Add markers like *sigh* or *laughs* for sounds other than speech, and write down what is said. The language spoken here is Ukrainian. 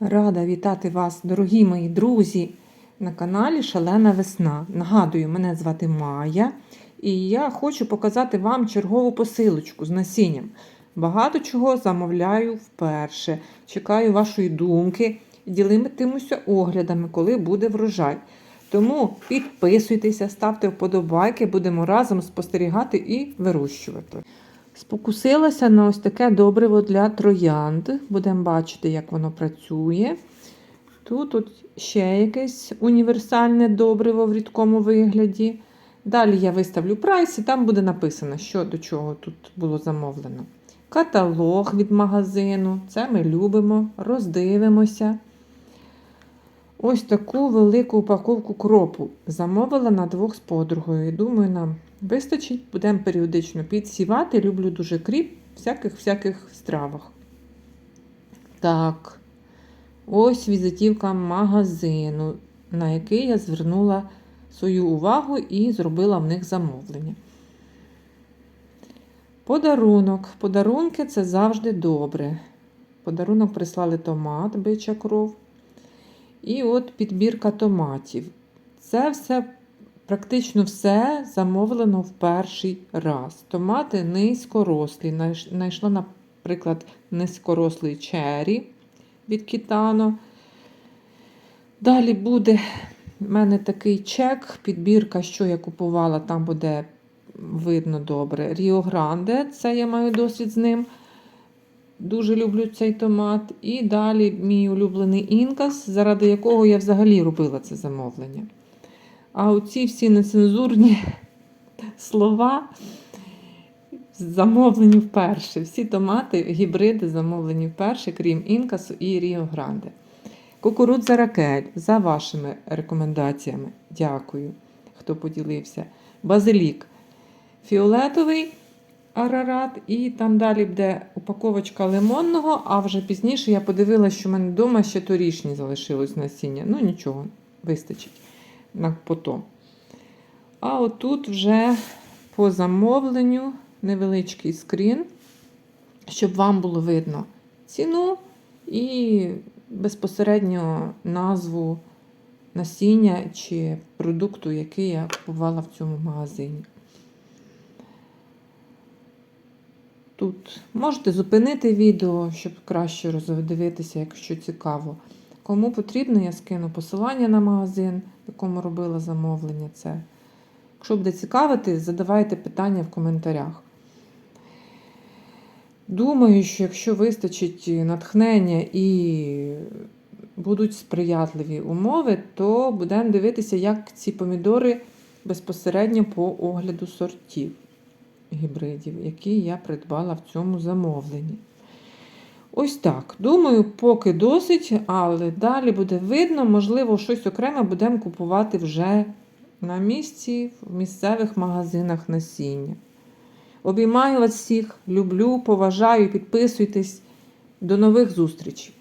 Рада вітати вас, дорогі мої друзі, на каналі Шалена Весна. Нагадую, мене звати Майя, і я хочу показати вам чергову посилочку з насінням. Багато чого замовляю вперше. Чекаю вашої думки ділитимуся оглядами, коли буде врожай. Тому підписуйтеся, ставте вподобайки, будемо разом спостерігати і вирощувати. Спокусилася на ось таке добриво для троянд. Будемо бачити, як воно працює. Тут от ще якесь універсальне добриво в рідкому вигляді. Далі я виставлю прайс, і там буде написано, що до чого тут було замовлено. Каталог від магазину. Це ми любимо, роздивимося. Ось таку велику упаковку кропу замовила на двох з подругою. Думаю, нам вистачить, будемо періодично підсівати. Люблю дуже кріп всяких-всяких стравах. Так, ось візитівка магазину, на який я звернула свою увагу і зробила в них замовлення. Подарунок. Подарунки це завжди добре. Подарунок прислали томат, бича кров. І от підбірка томатів. Це все, практично все замовлено в перший раз. Томати низькорослі. Знайшла, наприклад, низькорослий чері від Кітано. Далі буде в мене такий чек, підбірка, що я купувала, там буде видно добре. Ріо Гранде, це я маю досвід з ним. Дуже люблю цей томат. І далі мій улюблений інкас, заради якого я взагалі робила це замовлення. А оці всі нецензурні *laughs* слова замовлені вперше. Всі томати, гібриди замовлені вперше, крім інкасу і Ріо Гранде. Кукурудза ракель за вашими рекомендаціями. Дякую, хто поділився. Базилік фіолетовий арарат, і там далі буде упаковочка лимонного, а вже пізніше я подивилася, що в мене вдома ще торішні залишилось насіння. Ну, нічого, вистачить на потом. А отут вже по замовленню невеличкий скрін, щоб вам було видно ціну і безпосередньо назву насіння чи продукту, який я купувала в цьому магазині. Тут можете зупинити відео, щоб краще роздивитися, якщо цікаво. Кому потрібно, я скину посилання на магазин, в якому робила замовлення. це. Якщо буде цікавити, задавайте питання в коментарях. Думаю, що якщо вистачить натхнення і будуть сприятливі умови, то будемо дивитися, як ці помідори безпосередньо по огляду сортів гібридів, які я придбала в цьому замовленні. Ось так. Думаю, поки досить, але далі буде видно, можливо, щось окреме будемо купувати вже на місці, в місцевих магазинах насіння. Обіймаю вас всіх, люблю, поважаю, підписуйтесь. До нових зустрічей!